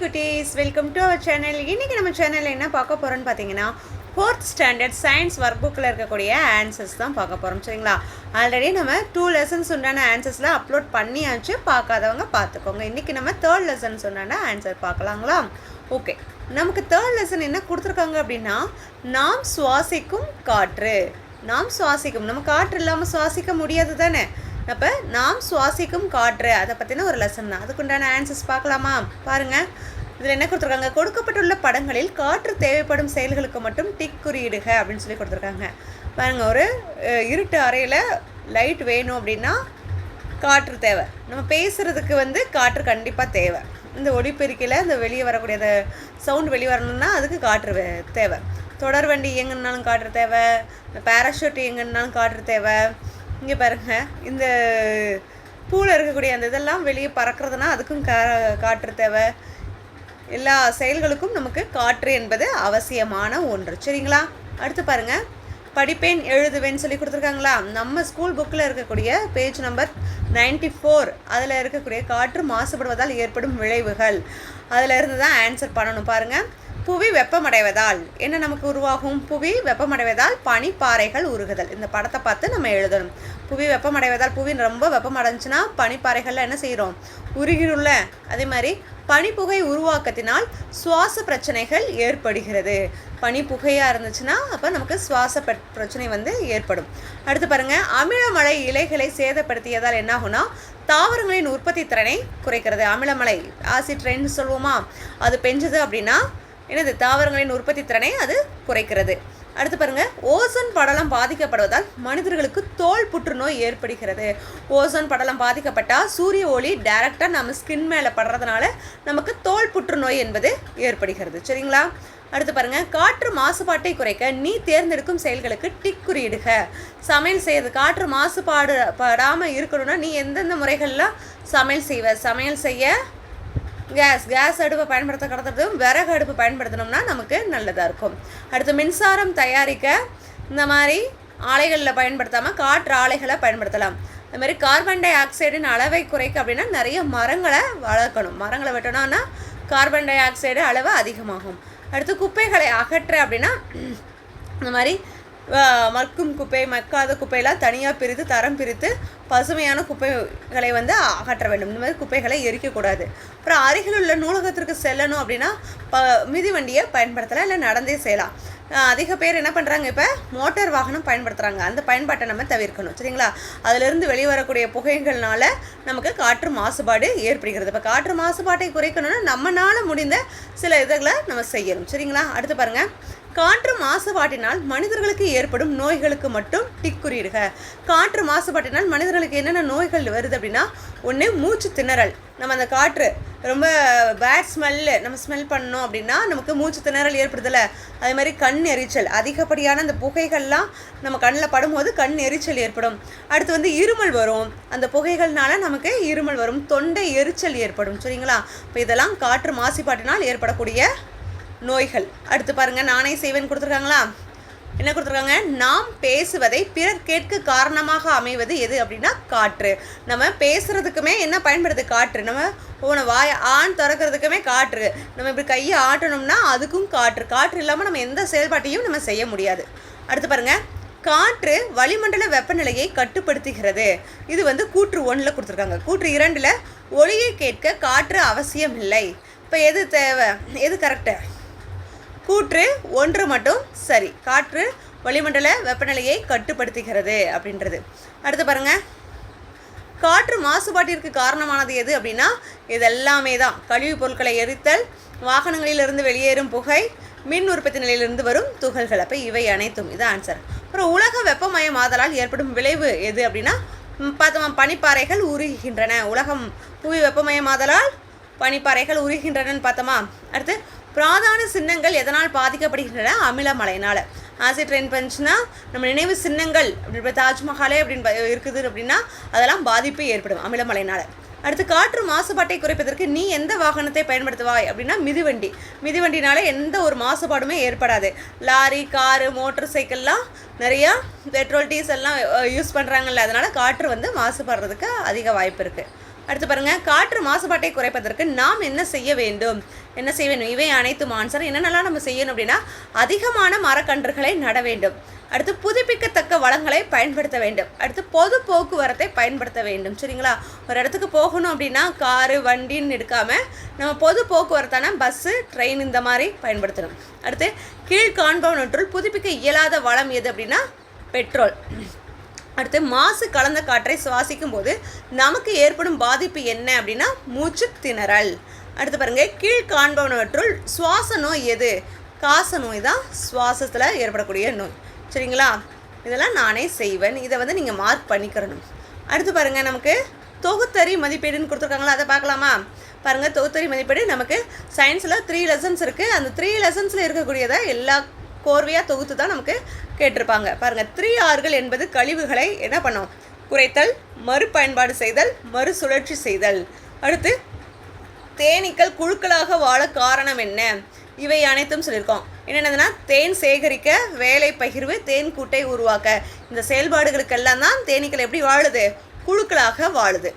குட்டீஸ் welcome to our channel இன்றைக்கி நம்ம சேனலில் என்ன பார்க்க போகிறோன்னு பார்த்தீங்கன்னா ஃபோர்த் ஸ்டாண்டர்ட் சயின்ஸ் ஒர்க் புக்கில் இருக்கக்கூடிய ஆன்சர்ஸ் தான் பார்க்க போகிறோம் சரிங்களா? ஆல்ரெடி நம்ம டூ லெசன்ஸ் உண்டான ஆன்சர்ஸ்லாம் அப்லோட் பண்ணியாச்சு. பார்க்காதவங்க பார்த்துக்கோங்க. இன்றைக்கி நம்ம தேர்ட் லெசன்ஸ் உண்டான ஆன்சர் பார்க்கலாங்களா? ஓகே நமக்கு தேர்ட் லெசன் என்ன கொடுத்துருக்காங்க அப்படின்னா நாம் சுவாசிக்கும் காற்று. நாம் சுவாசிக்கும் நம்ம காற்று இல்லாமல் சுவாசிக்க முடியாது தானே? அப்போ நாம் சுவாசிக்கும் காற்று அதை பற்றின ஒரு லெசன் தான். அதுக்குண்டான ஆன்சர்ஸ் பார்க்கலாமா? பாருங்கள் இதில் என்ன கொடுத்துருக்காங்க? கொடுக்கப்பட்டுள்ள படங்களில் காற்று தேவைப்படும் செயல்களுக்கு மட்டும் டிக் குறியிடுக அப்படின்னு சொல்லி கொடுத்துருக்காங்க. பாருங்க ஒரு இருட்டு அறையில் லைட் வேணும் அப்படின்னா காற்று தேவை. நம்ம பேசுகிறதுக்கு வந்து காற்று கண்டிப்பாக தேவை. இந்த ஒளிப்பெருக்கில் இந்த வெளியே வரக்கூடிய அந்த சவுண்ட் வெளியே வரணும்னா அதுக்கு காற்று தேவை. தொடர் வண்டி இயங்குனாலும் காற்று தேவை. இந்த பேராஷூட் இயங்குனாலும் காற்று தேவை. இங்கே பாருங்க. இந்த பூவில் இருக்கக்கூடிய அந்த இதெல்லாம் வெளியே பறக்கிறதுனா அதுக்கும் கா காற்று தேவை. எல்லா செயல்களுக்கும் நமக்கு காற்று என்பது அவசியமான ஒன்று. சரிங்களா? அடுத்து பாருங்க. படிப்பேன் எழுதுவேன்னு சொல்லி கொடுத்துருக்காங்களா? நம்ம ஸ்கூல் புக்கில் இருக்கக்கூடிய பேஜ் நம்பர் 94 ஃபோர் அதில் இருக்கக்கூடிய காற்று மாசுபடுவதால் ஏற்படும் விளைவுகள். அதில் இருந்து தான் ஆன்சர் பண்ணணும் பாருங்கள் புவி வெப்பமடைவதால் என்ன நமக்கு உருவாகும்? புவி வெப்பமடைவதால் பனிப்பாறைகள் உருகுதல். இந்த படத்தை பார்த்து நம்ம எழுதணும். புவி வெப்பமடைவதால் புவி ரொம்ப வெப்பமடைஞ்சுன்னா பனிப்பாறைகள்ல என்ன செய்கிறோம் உருகிரும்ல அதே மாதிரி பனிப்புகை உருவாக்கத்தினால் சுவாச பிரச்சனைகள் ஏற்படுகிறது. பனிப்புகையாக இருந்துச்சுன்னா அப்போ நமக்கு சுவாச பிரச்சனை வந்து ஏற்படும். அடுத்து பாருங்க. அமிலமலை இலைகளை சேதப்படுத்தியதால் என்னாகும்னா தாவரங்களின் உற்பத்தி திறனை குறைக்கிறது அமிலமலை ஆசிட் ரெயின் சொல்லுவோமா? அது பெஞ்சது அப்படின்னா என்னது தாவரங்களின் உற்பத்தி திறனை அது குறைக்கிறது. அடுத்து பாருங்க ஓசோன் படலம் பாதிக்கப்படுவதால் மனிதர்களுக்கு தோல் புற்றுநோய் ஏற்படுகிறது. ஓசோன் படலம் பாதிக்கப்பட்டால் சூரிய ஒளி டைரக்டாக நம்ம ஸ்கின் மேலே படுறதுனால நமக்கு தோல் புற்றுநோய் என்பது ஏற்படுகிறது. சரிங்களா? அடுத்து பாருங்க காற்று மாசுபாட்டை குறைக்க நீ தேர்ந்தெடுக்கும் செயல்களுக்கு டிக் குறியிடுக. சமையல் செய்யறது காற்று மாசுபாடு படாமல் இருக்கணும்னா நீ எந்தெந்த முறைகள்லாம் சமையல் செய்வ? சமையல் செய்ய கேஸ் கேஸ் அடுப்பை பயன்படுத்த கடத்துறதும் விறகு அடுப்பு பயன்படுத்தினோம்னா நமக்கு நல்லதாக இருக்கும். அடுத்து மின்சாரம் தயாரிக்க இந்த மாதிரி ஆலைகளில் பயன்படுத்தாமல் காற்று ஆலைகளை பயன்படுத்தலாம். அது மாதிரி கார்பன் டை ஆக்சைடின் அளவை குறைக்க அப்படின்னா நிறைய மரங்களை வளர்க்கணும். மரங்களை வெட்டணும்னா கார்பன் டை ஆக்சைடு அளவு அதிகமாகும். அடுத்து குப்பைகளை அகற்ற அப்படின்னா இந்த மாதிரி மக்கும் குப்பை மக்காத குப்பையெல்லாம் தனியாக பிரித்து தரம் பிரித்து பசுமையான குப்பைகளை வந்து அகற்ற வேண்டும். இந்த மாதிரி குப்பைகளை எரிக்கக்கூடாது. அப்புறம் அருகில் உள்ள நூலகத்திற்கு செல்லணும் அப்படின்னா ப மிதிவண்டியை பயன்படுத்தலாம் இல்லை நடந்தே செய்யலாம். அதிக பேர் என்ன பண்ணுறாங்க இப்போ? மோட்டார் வாகனம் பயன்படுத்துகிறாங்க அந்த பயன்பாட்டை நம்ம தவிர்க்கணும். சரிங்களா? அதிலிருந்து வெளிவரக்கூடிய புகைகள்னால நமக்கு காற்று மாசுபாடு ஏற்படுகிறது. இப்போ காற்று மாசுபாட்டை குறைக்கணும்னா நம்மனால் முடிந்த சில இதுகளை நம்ம செய்யணும். சரிங்களா? அடுத்து பாருங்கள் காற்று மாசுபாட்டினால் மனிதர்களுக்கு ஏற்படும் நோய்களுக்கு மட்டும் டிக் குறியிடுக. காற்று மாசுபாட்டினால் மனிதர்களுக்கு என்னென்ன நோய்கள் வருது அப்படின்னா ஒன்று மூச்சு திணறல். நம்ம அந்த காற்று ரொம்ப பேட் ஸ்மெல்லு நம்ம ஸ்மெல் பண்ணோம் அப்படின்னா நமக்கு மூச்சு திணறல் ஏற்படுதில்ல. அதே மாதிரி கண் எரிச்சல். அதிகப்படியான அந்த புகைகள்லாம் நம்ம கண்ணில் படும்போது கண் எரிச்சல் ஏற்படும். அடுத்து வந்து இருமல் வரும். அந்த புகைகள்னால நமக்கு இருமல் வரும். தொண்டை எரிச்சல் ஏற்படும். சரிங்களா? இப்போ இதெல்லாம் காற்று மாசுபாட்டினால் ஏற்படக்கூடிய நோய்கள். அடுத்து பாருங்கள் நானே செய்வேன் கொடுத்துருக்காங்களா? என்ன கொடுத்துருக்காங்க? நாம் பேசுவதை பிறர் கேட்க காரணமாக அமைவது எது அப்படின்னா காற்று. நம்ம பேசுறதுக்குமே என்ன பயன்படுது? காற்று. நம்ம உன வாய் ஆண் திறக்கிறதுக்குமே காற்று. நம்ம இப்படி கையை ஆட்டணும்னா அதுக்கும் காற்று. காற்று இல்லாமல் நம்ம எந்த செயல்பாட்டையும் நம்ம செய்ய முடியாது. அடுத்து பாருங்க. காற்று வளிமண்டல வெப்பநிலையை கட்டுப்படுத்துகிறது. இது வந்து கூற்று ஒன்றில் கொடுத்துருக்காங்க. கூற்று இரண்டில் ஒளியை கேட்க காற்று அவசியம் இல்லை இப்போ எது தேவை? எது கரெக்டு கூற்று ஒன்று மட்டும் சரி. காற்று வளிமண்டல வெப்பநிலையை கட்டுப்படுத்துகிறது அப்படின்றது. அடுத்து பாருங்க. காற்று மாசுபாட்டிற்கு காரணமானது எது அப்படின்னா இதெல்லாமே தான். கழிவுப் பொருட்களை எரித்தல் வாகனங்களிலிருந்து வெளியேறும் புகை மின் உற்பத்தி நிலையிலிருந்து வரும் துகள்கள். அப்போ இவை அனைத்தும் இது ஆன்சர் அப்புறம் உலக வெப்பமயமாதலால் ஏற்படும் விளைவு எது அப்படின்னா பார்த்தோம் பார்த்தோமா பனிப்பாறைகள் உருகின்றன உலகம் புவி வெப்பமயமாதலால் பனிப்பாறைகள் உருகின்றனன்னு பார்த்தோமா. அடுத்து பிராதான சின்னங்கள் எதனால் பாதிக்கப்படுகின்றன? அமிலமழையினால் ஆசிட் ரெயின் பஞ்சுனா நம்ம நினைவு சின்னங்கள் அப்படி தாஜ்மஹாலே அப்படின்னு இருக்குது அப்படின்னா அதெல்லாம் பாதிப்பு ஏற்படும் அமிலமழையினால் அடுத்து காற்று மாசுபாட்டை குறைப்பதற்கு நீ எந்த வாகனத்தை பயன்படுத்துவாய் அப்படின்னா மிதிவண்டி. மிதிவண்டினால எந்த ஒரு மாசுபாடுமே ஏற்படாது. லாரி காரு மோட்டர் சைக்கிள்லாம் நிறையா பெட்ரோல் டீசல்லாம் யூஸ் பண்ணுறாங்கல்ல அதனால காற்று வந்து மாசுபடுறதுக்கு அதிக வாய்ப்பு இருக்குது அடுத்து பாருங்க காற்று மாசுபாட்டை குறைப்பதற்கு நாம் என்ன செய்ய வேண்டும்? என்ன செய்ய வேண்டும்? இவை அனைத்தும் ஆன்சர் என்னென்னலாம் நம்ம செய்யணும் அப்படின்னா அதிகமான மரக்கன்றுகளை நட வேண்டும். அடுத்து புதுப்பிக்கத்தக்க வளங்களை பயன்படுத்த வேண்டும். அடுத்து பொது போக்குவரத்தை பயன்படுத்த வேண்டும். சரிங்களா? ஒரு இடத்துக்கு போகணும் அப்படின்னா காரு வண்டின்னு எடுக்காமல் நம்ம பொது போக்குவரத்தான பஸ்ஸு ட்ரெயின் இந்த மாதிரி பயன்படுத்தணும். அடுத்து கீழ்காண்பவனற்றுள் புதுப்பிக்க இயலாத வளம் எது அப்படின்னா பெட்ரோல் அடுத்து மாசு கலந்த காற்றை சுவாசிக்கும் போது நமக்கு ஏற்படும் பாதிப்பு என்ன அப்படின்னா மூச்சு திணறல். அடுத்து பாருங்க கீழ் காண்பவனவற்றுள் சுவாச நோய் எது? காச நோய் தான் சுவாசத்தில் ஏற்படக்கூடிய நோய். சரிங்களா? இதெல்லாம் நானே செய்வேன். இதை வந்து நீங்கள் மார்க் பண்ணிக்கிறணும். அடுத்து பாருங்கள் நமக்கு தொகுத்தறி மதிப்பீடுன்னு கொடுத்துருக்காங்களா? அதை பார்க்கலாமா? பாருங்கள் தொகுத்தறி மதிப்பீடு நமக்கு சயின்ஸில் த்ரீ லெசன்ஸ் இருக்குது அந்த த்ரீ லெசன்ஸில் இருக்கக்கூடியதை எல்லா கோர்வையாக தொகுத்து தான் நமக்கு கேட்டிருப்பாங்க. பாருங்கள் த்ரீ ஆறுகள் என்பது கழிவுகளை என்ன பண்ணோம்? குறைத்தல் மறுபயன்பாடு செய்தல் மறுசுழற்சி செய்தல். அடுத்து தேனீக்கள் குழுக்களாக வாழ காரணம் என்ன? இவை அனைத்தும் சொல்லியிருக்கோம். என்னென்னதுன்னா தேன் சேகரிக்க வேலை பகிர்வு தேன் கூட்டை உருவாக்க. இந்த செயல்பாடுகளுக்கெல்லாம் தான் தேனீக்கள் எப்படி வாழுது? குழுக்களாக வாழுது.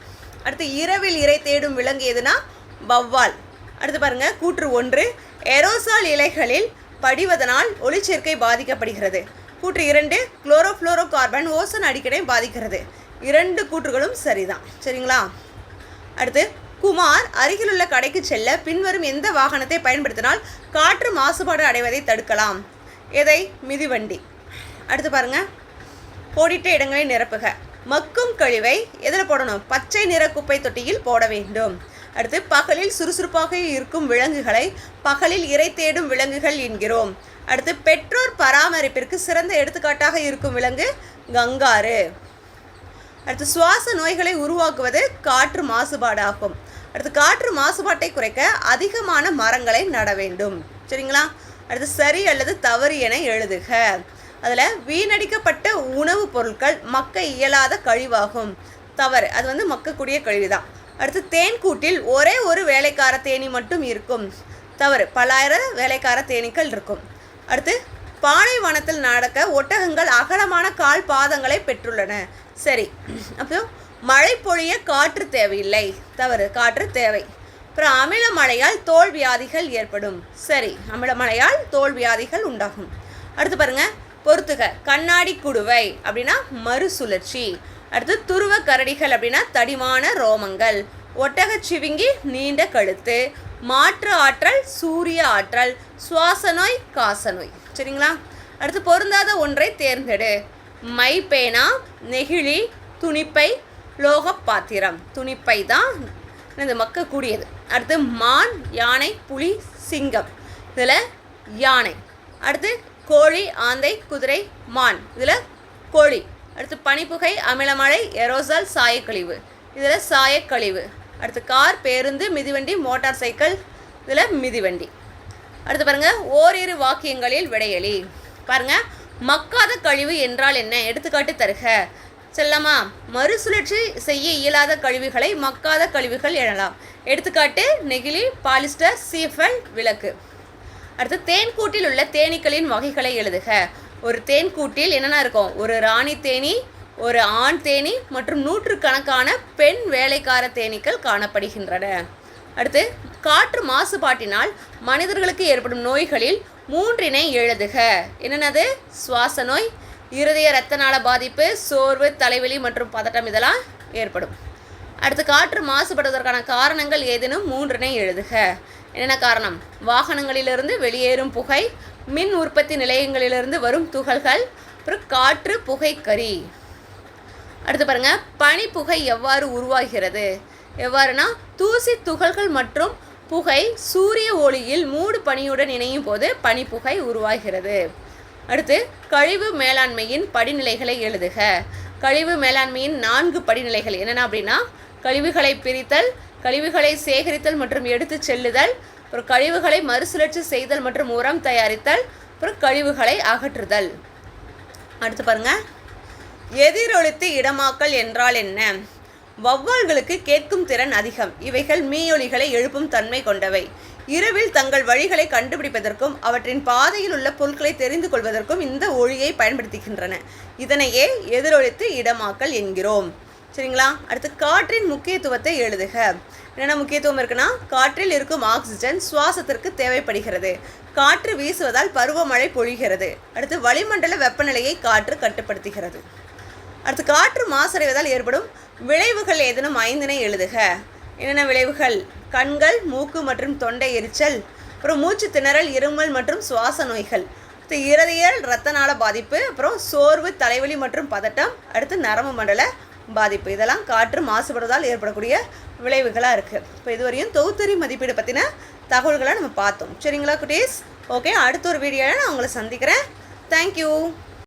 அடுத்து இரவில் இறை தேடும் விலங்கு எதுனா வவ்வால் அடுத்து பாருங்கள் கூற்று ஒன்று எரோசால் இலைகளில் படிவதனால் ஒளிச்சேர்க்கை பாதிக்கப்படுகிறது. கூற்று இரண்டு குளோரோஃப்ளோரோ கார்பன் ஓசன் அடிக்கடை பாதிக்கிறது. இரண்டு கூற்றுகளும் சரிதான். சரிங்களா? அடுத்து குமார் அருகிலுள்ள கடைக்கு செல்ல பின்வரும் எந்த வாகனத்தை பயன்படுத்தினால் காற்று மாசுபாடு அடைவதை தடுக்கலாம்? எதை? மிதிவண்டி. அடுத்து பாருங்க. போடிட்ட இடங்களை நிரப்புக. மக்கும் கழிவை எதில் போடணும்? பச்சை நிற குப்பை தொட்டியில் போட வேண்டும். அடுத்து பகலில் சுறுசுறுப்பாக இருக்கும் விலங்குகளை பகலில் இறை தேடும் விலங்குகள் என்கிறோம். அடுத்து பெற்றோர் பராமரிப்பிற்கு சிறந்த எடுத்துக்காட்டாக இருக்கும் விலங்கு கங்காரு. அடுத்து சுவாச நோய்களை உருவாக்குவது காற்று மாசுபாடாகும். அடுத்து காற்று மாசுபாட்டை குறைக்க அதிகமான மரங்களை நட வேண்டும். சரிங்களா? அடுத்து சரி அல்லது தவறு என எழுதுக. அதில் வீணடிக்கப்பட்ட உணவுப் பொருட்கள் மக்க இயலாத கழிவாகும். தவறு. அது வந்து மக்கக்கூடிய கழிவு தான் அடுத்து தேன்கூட்டில் ஒரே ஒரு வேலைக்கார தேனி மட்டும் இருக்கும். தவறு. பலாயிர வேலைக்கார தேனீக்கள் இருக்கும். அடுத்து பாலைவனத்தில் நடக்க ஒட்டகங்கள் அகலமான கால் பாதங்களை பெற்றுள்ளன. சரி. அப்புறம் மழை பொழிய காற்று தேவையில்லை. தவறு. காற்று தேவை. அப்புறம் அமில மழையால் தோல் வியாதிகள் ஏற்படும். சரி. அமில மழையால் தோல் வியாதிகள் உண்டாகும். அடுத்து பாருங்க. பொறுத்துக. கண்ணாடி குடுவை. அப்படின்னா மறுசுழற்சி. அடுத்து துருவ கரடிகள் அப்படின்னா தடிமான ரோமங்கள். ஒட்டக சிவிங்கி நீண்ட கழுத்து. மாற்று ஆற்றல் சூரிய ஆற்றல். சுவாச நோய் காச நோய். சரிங்களா? அடுத்து பொருந்தாத ஒன்றை தேர்ந்தெடு. மை பேனா நெகிழி துணிப்பை லோக பாத்திரம் துணிப்பை தான் இந்த மக்கக்கூடியது. அடுத்து மான் யானை புலி சிங்கம். இதில் யானை. அடுத்து கோழி ஆந்தை குதிரை மான். இதில் கோழி. அடுத்து பனிப்புகை அமிலமழை எரோசால் சாயக்கழிவு. இதில் சாயக்கழிவு. அடுத்து கார் பேருந்து மிதிவண்டி மோட்டார் சைக்கிள் இதில் மிதிவண்டி. அடுத்து பாருங்கள் ஓரிரு வாக்கியங்களில் விடையளி பாருங்க மக்காத கழிவு என்றால் என்ன? எடுத்துக்காட்டு தருக. செல்லமா மறுசுழற்சி செய்ய இயலாத கழிவுகளை மக்காத கழிவுகள் எழலாம் எடுத்துக்காட்டு நெகிழி பாலிஸ்டர் சீஃபல் விளக்கு. அடுத்து தேன்கூட்டில் உள்ள தேனீக்களின் வகைகளை எழுதுக. ஒரு தேன்கூட்டில் என்னென்ன இருக்கும்? ஒரு ராணி தேனி ஒரு ஆண் தேனி மற்றும் நூற்றுக்கணக்கான பெண் வேலைக்கார தேனீக்கள் காணப்படுகின்றன. அடுத்து காற்று மாசுபாட்டினால் மனிதர்களுக்கு ஏற்படும் நோய்களில் மூன்றினை எழுதுக. என்னென்னது? சுவாச நோய் இருதய இரத்த நாள பாதிப்பு சோர்வு தலைவலி மற்றும் பதட்டம் இதெல்லாம் ஏற்படும். அடுத்து காற்று மாசுபடுவதற்கான காரணங்கள் ஏதேனும்? மூன்றினை எழுதுக. என்னென்ன காரணம்? வாகனங்களிலிருந்து வெளியேறும் புகை மின் உற்பத்தி நிலையங்களிலிருந்து வரும் துகள்கள் அப்புறம் காற்று புகைக்கரி. அடுத்து பாருங்க பனிப்புகை எவ்வாறு உருவாகிறது? எவ்வாறுனா தூசி துகள்கள் மற்றும் புகை சூரிய ஒளியில் மூடு பனியுடன் இணையும் போது பனிப்புகை உருவாகிறது. அடுத்து கழிவு மேலாண்மையின் படிநிலைகளை எழுதுக. கழிவு மேலாண்மையின் நான்கு படிநிலைகள் என்னென்ன அப்படின்னா கழிவுகளை பிரித்தல் கழிவுகளை சேகரித்தல் மற்றும் எடுத்துச் செல்லுதல் அப்புறம் கழிவுகளை மறுசுழற்சி செய்தல் மற்றும் உரம் தயாரித்தல் அப்புறம் கழிவுகளை அகற்றுதல். அடுத்து பாருங்க. எதிரொலித்து இடமாக்கல் என்றால் என்ன? வௌவால்களுக்கு கேட்கும் திறன் அதிகம். இவைகள் மீயொலிகளை எழுப்பும் தன்மை கொண்டவை. இரவில் தங்கள் வழிகளை கண்டுபிடிப்பதற்கும் அவற்றின் பாதையில் உள்ள பொருட்களை தெரிந்து கொள்வதற்கும் இந்த ஒளியை பயன்படுத்துகின்றன. இதனையே எதிரொலித்து இடமாக்கல் என்கிறோம். சரிங்களா? அடுத்து காற்றின் முக்கியத்துவத்தை எழுதுக. என்னென்ன முக்கியத்துவம் இருக்குன்னா காற்றில் இருக்கும் ஆக்சிஜன் சுவாசத்திற்கு தேவைப்படுகிறது. காற்று வீசுவதால் பருவமழை பொழிகிறது. அடுத்து வளிமண்டல வெப்பநிலையை காற்று கட்டுப்படுத்துகிறது. அடுத்து காற்று மாசடைவதால் ஏற்படும் விளைவுகள் ஏதேனும் ஐந்தினை எழுதுக. என்னென்ன விளைவுகள்? கண்கள் மூக்கு மற்றும் தொண்டை எரிச்சல் அப்புறம் மூச்சு திணறல் இருமல் மற்றும் சுவாச நோய்கள். அடுத்து இருதயல் இரத்த நாள பாதிப்பு அப்புறம் சோர்வு தலைவலி மற்றும் பதட்டம் அடுத்து நரம்பு மண்டல பாதிப்பு. இதெல்லாம் காற்று மாசுபடுவதால் ஏற்படக்கூடிய விளைவுகளாக இருக்குது இப்போ இதுவரையும் தொகுத்தறி மதிப்பீடு பற்றின தகவல்களை நம்ம பார்த்தோம். சரிங்களா குட்டீஸ்? ஓகே அடுத்த ஒரு வீடியோவில் நான் உங்களை சந்திக்கிறேன். தேங்க்யூ